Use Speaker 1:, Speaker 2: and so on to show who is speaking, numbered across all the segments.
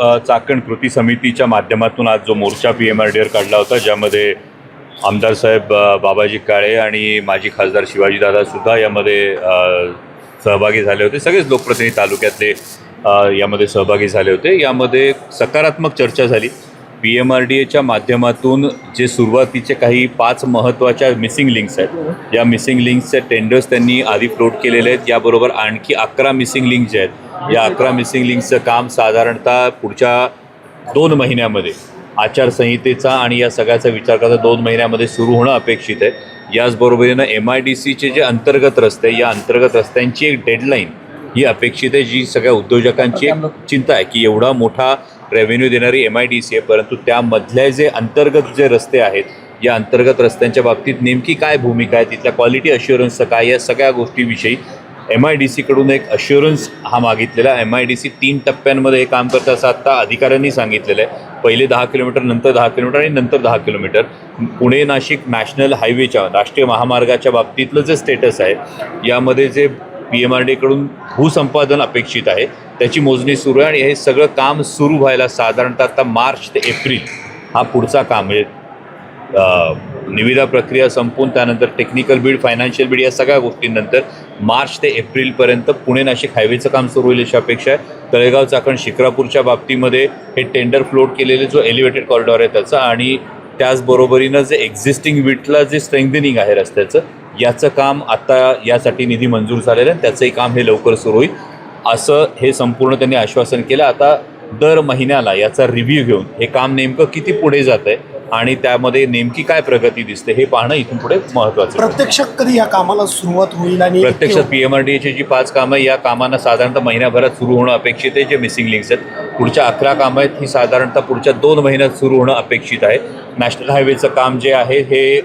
Speaker 1: चाकण कृती समितीच्या माध्यमातून आज जो मोर्चा P M R D R काढला होता ज्यामध्ये आमदार साहेब बाबाजी काळे आणि माजी खासदार शिवाजीदादा सुद्धा यामध्ये सहभागी झाले होते. सगळेच लोकप्रतिनिधी तालुक्यातले यामध्ये सहभागी झाले होते. यामध्ये सकारात्मक चर्चा झाली. पी एम आर डी एच्या माध्यमातून जे सुरुवातीचे काही पाच महत्त्वाच्या मिसिंग लिंक्स आहेत. या मिसिंग लिंक्सचे टेंडर्स त्यांनी आधी फ्लोट केलेले आहेत. याबरोबर आणखी अकरा मिसिंग लिंक जे आहेत या अकरा मिसिंग लिंकचं काम साधारणतः पुढच्या दोन महिन्यामध्ये आचारसंहितेचा आणि या सगळ्याचा विचार करता दोन महिन्यामध्ये सुरू होणं अपेक्षित आहे. याचबरोबरीनं एम आय डी सीचे जे अंतर्गत रस्ते या अंतर्गत रस्त्यांची एक डेडलाईन ही अपेक्षित आहे जी सगळ्या उद्योजकांची एक चिंता आहे की एवढा मोठा रेव्हेन्यू देणारी एम आय डी सी आहे. परंतु त्यामधले जे अंतर्गत जे रस्ते आहेत या अंतर्गत रस्त्यांच्या बाबतीत नेमकी काय भूमिका आहे तिथल्या क्वालिटी अश्युरन्सचं काय या सगळ्या गोष्टीविषयी एम आय डी सीकडून एक अश्युरन्स हा मागितलेला एम आय डी सी तीन टप्प्यांमध्ये हे काम करतं असं आत्ता अधिकाऱ्यांनी सांगितलेलं आहे. पहिले दहा किलोमीटर नंतर दहा किलोमीटर आणि नंतर दहा किलोमीटर. पुणे नाशिक नॅशनल हायवेच्या राष्ट्रीय महामार्गाच्या बाबतीतलं जे स्टेटस आहे यामध्ये जे पी एम आर डीकडून भूसंपादन अपेक्षित आहे. त्याची मोजणी सुरू आहे आणि हे सगळं काम सुरू व्हायला साधारणतः आता मार्च ते एप्रिल हा पुढचा काम म्हणजे निविदा प्रक्रिया संपून त्यानंतर टेक्निकल बीड फायनान्शियल बीड या सगळ्या गोष्टींनंतर मार्च ते एप्रिलपर्यंत पुणे नाशिक हायवेचं काम सुरू होईल अशी अपेक्षा आहे. तळेगाव चाकण शिक्रापूरच्या बाबतीमध्ये हे टेंडर फ्लोट केलेले जो एलिव्हेटेड कॉरिडॉर आहे त्याचा आणि त्याचबरोबरीनं जे एक्झिस्टिंग विटला जे स्ट्रेंथनिंग आहे रस्त्याचं याचं काम आता यासाठी निधी मंजूर झालेलं आहे. त्याचंही काम हे लवकर सुरू होईल. असं हे संपूर्ण त्यांनी आश्वासन केलं. आता दर महिन्याला याचा रिव्ह्यू घेऊन हे काम नेमकं किती पुढे जात आहे आणि त्यामध्ये नेमकी काय प्रगती दिसते हे पाहणं इथून पुढे महत्त्वाचं आहे.
Speaker 2: प्रत्यक्षात कधी या कामाला सुरुवात होईल आणि
Speaker 1: प्रत्यक्षात पी एम आर डी एची जी पाच कामं आहे, या कामांना साधारणतः महिन्याभरात सुरू होणं अपेक्षित आहे. जे मिसिंग लिंक्स आहेत पुढच्या अकरा कामं आहेत ही साधारणतः पुढच्या दोन महिन्यात सुरू होणं अपेक्षित आहे. नॅशनल हायवेचं काम जे आहे हे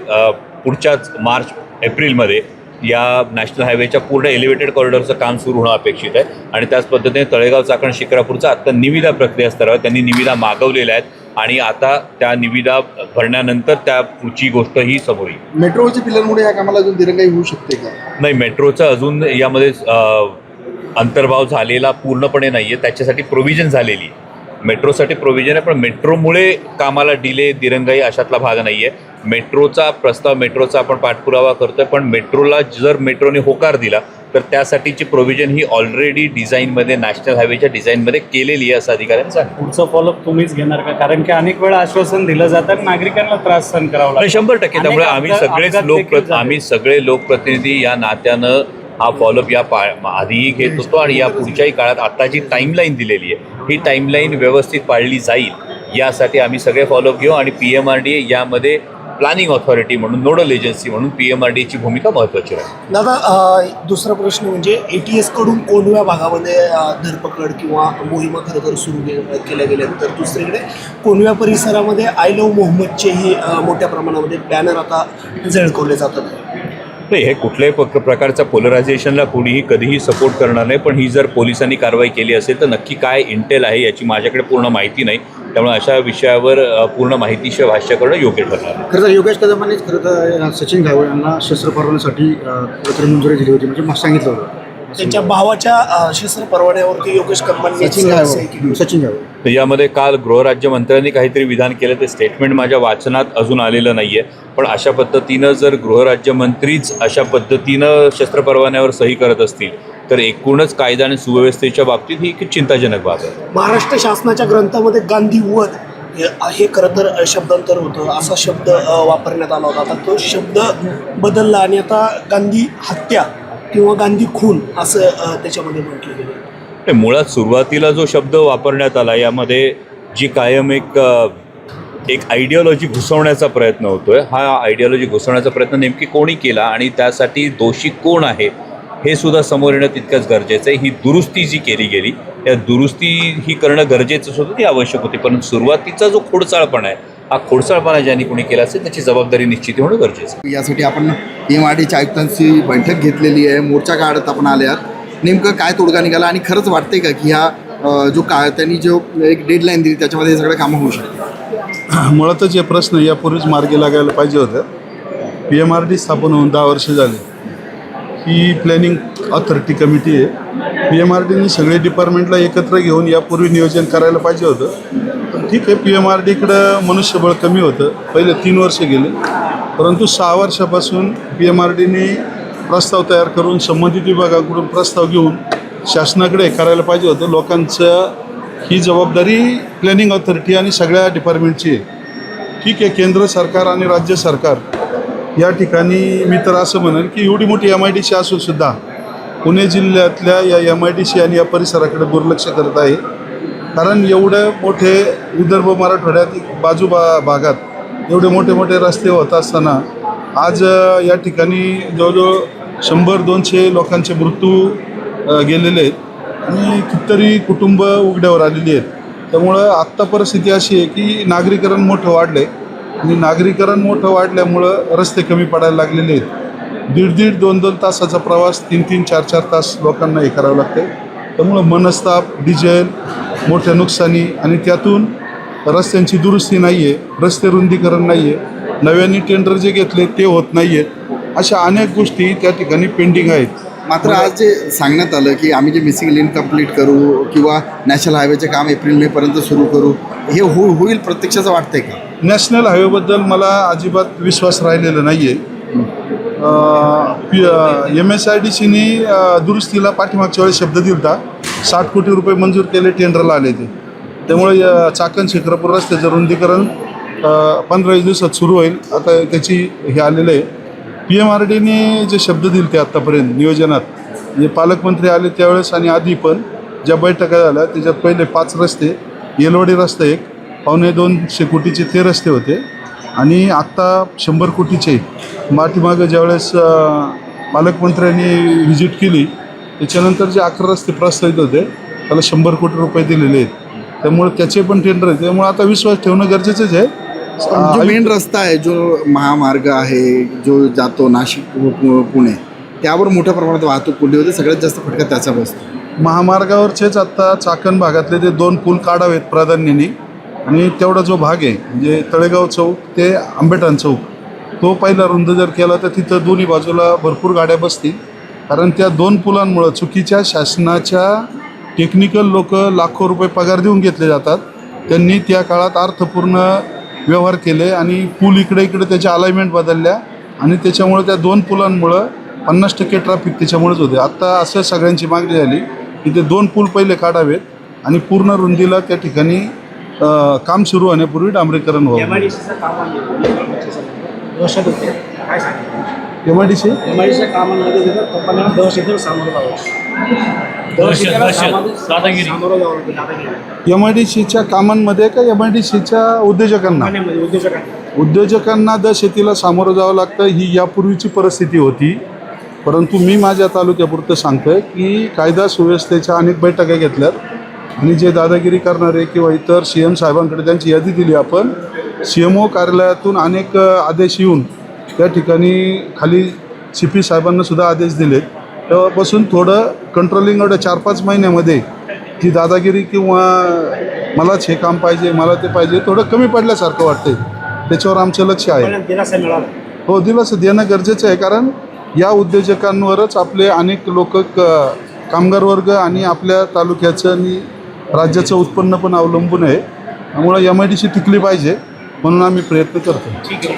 Speaker 1: पुढच्याच मार्च एप्रिलमध्ये या नॅशनल हायवेच्या पूर्ण एलिव्हेटेड कॉरिडॉरचं काम सुरू होणं अपेक्षित आहे. आणि त्याच पद्धतीने तळेगाव चाकण शिक्रापूरचा आत्ता निविदा प्रक्रिया स्तरावर त्यांनी निविदा मागवलेल्या आहेत. आणि आता त्या निविदा भरण्यानंतर त्या पुढची गोष्ट ही समोर येईल.
Speaker 3: मेट्रोच्या पिल्लरमुळे या कामाला अजून दिरंगाई होऊ शकते का?
Speaker 1: नाही मेट्रोचा अजून यामध्ये अंतर्भाव झालेला पूर्णपणे नाही आहे त्याच्यासाठी प्रोव्हिजन झालेली आहे. मेट्रोसाठी प्रोव्हिजन आहे पण मेट्रोमुळे कामाला डिले दिरंगाई अशातला भाग नाही आहे मेट्रोचा प्रस्ताव मेट्रोचा आपण पाठपुरावा करतोय पण मेट्रोला जर मेट्रोने होकार दिला तर त्यासाठीची प्रोव्हिजन ही ऑलरेडी डिझाईनमध्ये नॅशनल हायवेच्या डिझाईनमध्ये केलेली आहे असं अधिकाऱ्यांनी सांगितलं.
Speaker 4: पुढचं फॉलोअप तुम्हीच घेणार का? कारण की अनेक वेळा आश्वासन दिलं जातं नागरिकांना त्रास सहन करावा लागतो.
Speaker 1: शंभर टक्के. त्यामुळे आम्ही सगळेच लोक. आम्ही सगळे लोकप्रतिनिधी या नात्यानं हा फॉलोअप या पा आधीही घेत होतो आणि या पुढच्याही काळात आता जी टाईमलाईन दिलेली आहे ही टाईमलाईन व्यवस्थित पाळली जाईल यासाठी आम्ही सगळे फॉलोअप घेऊ आणि पी एम आर डी यामध्ये प्लॅनिंग ऑथॉरिटी म्हणून नोडल एजन्सी म्हणून पी एम आर डीची भूमिका महत्त्वाची राहील.
Speaker 2: दादा दुसरा प्रश्न म्हणजे ए टी एसकडून कोणव्या भागामध्ये धरपकड किंवा मोहिमा खरं तर सुरू केल्या गेल्या. तर दुसरीकडे कोणव्या परिसरामध्ये आय लव्ह मोहम्मदचेही मोठ्या प्रमाणामध्ये बॅनर आता झळकवले जातात?
Speaker 1: नाही हे कुठल्याही प्रक- प्रकारच्या पोलरायझेशनला कोणीही कधीही सपोर्ट करणार नाही पण ही जर पोलिसांनी कारवाई केली असेल तर नक्की काय इंटेल आहे याची माझ्याकडे पूर्ण माहिती नाही. त्यामुळे अशा विषयावर पूर्ण माहितीशिवाय भाष्य करणं योग्य ठरणार
Speaker 3: खरं तर योगेश कदमांनीच खरं तर सचिन घावळे यांना शस्त्र परवान्यासाठी मंजुरी दिली होती म्हणजे सांगितलं होतं.
Speaker 2: त्यांच्या भावाच्या शस्त्र परवान्यावरती योगेश कदमांनी
Speaker 3: सचिन
Speaker 1: यामध्ये काल गृहराज्यमंत्र्यांनी काहीतरी विधान केलं ते स्टेटमेंट माझ्या वाचनात अजून आलेलं नाही आहे पण अशा पद्धतीनं जर गृहराज्यमंत्रीच अशा पद्धतीनं शस्त्र परवान्यावर सही करत असतील तर एकूणच कायदा आणि सुव्यवस्थेच्या बाबतीत ही एक चिंताजनक बाब आहे.
Speaker 2: महाराष्ट्र शासनाच्या ग्रंथामध्ये गांधी वध हे- खरं तर शब्दांतर होतं असा शब्द वापरण्यात आला होता. आता तो शब्द बदलला आणि आता गांधी हत्या किंवा गांधी खून असं त्याच्यामध्ये म्हटलं गेलं.
Speaker 1: मुळात सुरुवातीला जो शब्द वापरण्यात आला यामध्ये जी कायम एक एक आयडिओलॉजी घुसवण्याचा प्रयत्न होतोय. हा आयडिओलॉजी घुसवण्याचा प्रयत्न नेमकी कोणी केला आणि त्यासाठी दोषी कोण आहे हे सुद्धा समोर येणं तितकंच गरजेचं आहे. ही दुरुस्ती जी केली गेली या दुरुस्ती ही करणं गरजेचंच होतं ती आवश्यक होती. पण सुरुवातीचा जो खोडचाळपण आहे हा खोडसाळपणा ज्यांनी कोणी केला असेल त्याची जबाबदारी निश्चित होणं गरजेचं आहे.
Speaker 3: यासाठी आपण एम आर डीच्या आयुक्तांची बैठक घेतलेली आहे. मोर्चा काढत आपण आले आहात. नेमकं काय तोडगा निघाला आणि खरंच वाटते का की ह्या जो का त्यांनी जो एक डेडलाईन दिली त्याच्यामध्ये हे सगळं कामं होऊ शकतात
Speaker 5: मुळातच हे प्रश्न यापूर्वीच मार्गी लागायला पाहिजे होतं. पी एम आर डी स्थापन होऊन दहा वर्ष झाली. ही प्लॅनिंग ऑथॉरिटी कमिटी आहे. पी एम आर डीनी सगळे डिपार्टमेंटला एकत्र घेऊन यापूर्वी नियोजन करायला पाहिजे होतं. पण ठीक आहे पी एम आर डीकडं मनुष्यबळ कमी होतं. पहिले तीन वर्ष गेले. परंतु सहा वर्षापासून पी एम आर डीने प्रस्ताव तयार करून संबंधित विभागाकडून प्रस्ताव घेऊन शासनाकडे करायला पाहिजे होतं. लोकांचं ही जबाबदारी प्लॅनिंग ऑथॉरिटी आणि सगळ्या डिपार्टमेंटची आहे. ठीक आहे केंद्र सरकार आणि राज्य सरकार या ठिकाणी मी तर असं म्हणेन की एवढी मोठी M I D C Pune जिल्ह्यातल्या या एम आय डी सी आणि या परिसराकडे दुर्लक्ष करत आहे. कारण एवढे मोठे विदर्भ मराठवाड्यात बाजू बा भागात एवढे मोठे मोठे रस्ते होत असताना आज या ठिकाणी जवळजवळ शंभर दोनशे लोकांचे मृत्यू गेलेले आहेत. आणि कितीतरी कुटुंब उघड्यावर आलेली आहेत. त्यामुळं आत्ता परिस्थिती अशी आहे की नागरीकरण मोठं वाढलं आहे आणि नागरीकरण मोठं वाढल्यामुळं रस्ते कमी पडायला लागलेले आहेत. दीड दीड दोन दोन तासाचा प्रवास तीन तीन चार चार तास लोकांना हे करावं लागतं. त्यामुळं मनस्ताप डिझेल मोठ्या नुकसानी आणि त्यातून रस्त्यांची दुरुस्ती नाही आहे रस्ते रुंदीकरण नाही आहे नव्याने टेंडर जे घेतले ते होत नाही आहेत अशा अनेक गोष्टी त्या ठिकाणी पेंडिंग आहेत.
Speaker 3: मात्र आज जे सांगण्यात आलं की आम्ही जे मिसिंग लिंक कंप्लीट करू किंवा नॅशनल हायवेचे काम एप्रिल मे पर्यंत सुरू करू हे हो होईल प्रत्यक्षाचं वाटतंय का?
Speaker 5: नॅशनल हायवेबद्दल मला अजिबात विश्वास राहिलेला नाही आहे एम एस आय डी सीने दुरुस्तीला पाठीमागच्या वेळेस शब्द दिलता. साठ कोटी रुपये मंजूर केले टेंडरला आले ते. त्यामुळे चाकण शेखरापूर रस्त्याचं रुंदीकरण पंधरा वीस दिवसात सुरू होईल. आता त्याची हे आलेलं आहे. पी एम आर डीने जे शब्द दिले ते आत्तापर्यंत नियोजनात म्हणजे पालकमंत्री आले त्यावेळेस आणि आधी पण ज्या बैठका झाल्या त्याच्यात पहिले पाच रस्ते येलवडी रस्ता एक पावणे दोनशे कोटीचे ते रस्ते होते. आणि आत्ता शंभर कोटीचे पाठीमागं ज्यावेळेस पालकमंत्र्यांनी व्हिजिट केली त्याच्यानंतर जे अकरा रस्ते प्रस्तावित होते त्याला शंभर कोटी रुपये दिलेले आहेत. त्यामुळे त्याचे पण टेंडर आहेत. त्यामुळे आता विश्वास ठेवणं गरजेचंच आहे.
Speaker 3: जो मेन रस्ता आहे जो महामार्ग आहे जो जातो नाशिक पुणे त्यावर मोठ्या प्रमाणात वाहतूक कोंडी होते. सगळ्यात जास्त फटका त्याचा बसतो.
Speaker 5: महामार्गावरचेच आत्ता चाकण भागातले ते दोन पूल काढावेत प्राधान्याने. आणि तेवढा जो भाग आहे म्हणजे तळेगाव चौक ते आंबेटान चौक तो पहिला रुंद जर केला तर तिथं दोन्ही बाजूला भरपूर गाड्या बसतील. कारण त्या दोन पुलांमुळं चुकीच्या शासनाच्या टेक्निकल लोक लाखो रुपये पगार देऊन घेतले जातात. त्यांनी त्या काळात अर्थपूर्ण व्यवहार केले आणि पूल इकडे इकडे त्याच्या अलाइनमेंट बदलल्या आणि त्याच्यामुळे त्या दोन पुलांमुळं पन्नास टक्के ट्रॅफिक त्याच्यामुळेच होते. आत्ता असं सगळ्यांची मागणी झाली की ते दोन पूल पहिले काढावेत आणि पूर्ण रुंदीला त्या ठिकाणी काम सुरू होण्यापूर्वी डांबरीकरण व्हावं.
Speaker 4: M I D
Speaker 5: C
Speaker 4: M I सीच्या कामांमध्ये
Speaker 5: का एम आय डी सीच्या उद्योजकांना?
Speaker 4: उद्योजकांना.
Speaker 5: उद्योजकांना जर शेतीला सामोरं जावं लागतं ही यापूर्वीची परिस्थिती होती. परंतु मी माझ्या तालुक्यापुरतं सांगतोय की कायदा सुव्यवस्थेच्या अनेक बैठका घेतल्यात. आणि जे दादागिरी करणारे किंवा इतर सी एम साहेबांकडे त्यांची यादी दिली आपण सी एम ओ कार्यालयातून अनेक आदेश येऊन त्या ठिकाणी खाली सी पी साहेबांना सुद्धा आदेश दिलेत. तेव्हापासून थोडं कंट्रोलिंग एवढ्या चार पाच महिन्यामध्ये ही दादागिरी किंवा मलाच हे काम पाहिजे मला ते पाहिजे थोडं कमी पडल्यासारखं वाटतंय. त्याच्यावर आमचं लक्ष आहे. हो दिलासा देणं गरजेचं आहे कारण या उद्योजकांवरच आपले अनेक लोक क कामगार वर्ग आणि आपल्या तालुक्याचं आणि राज्याचं उत्पन्न पण अवलंबून आहे. त्यामुळं एम आय डी सी टिकली पाहिजे म्हणून आम्ही प्रयत्न करतो
Speaker 4: ठीक आहे.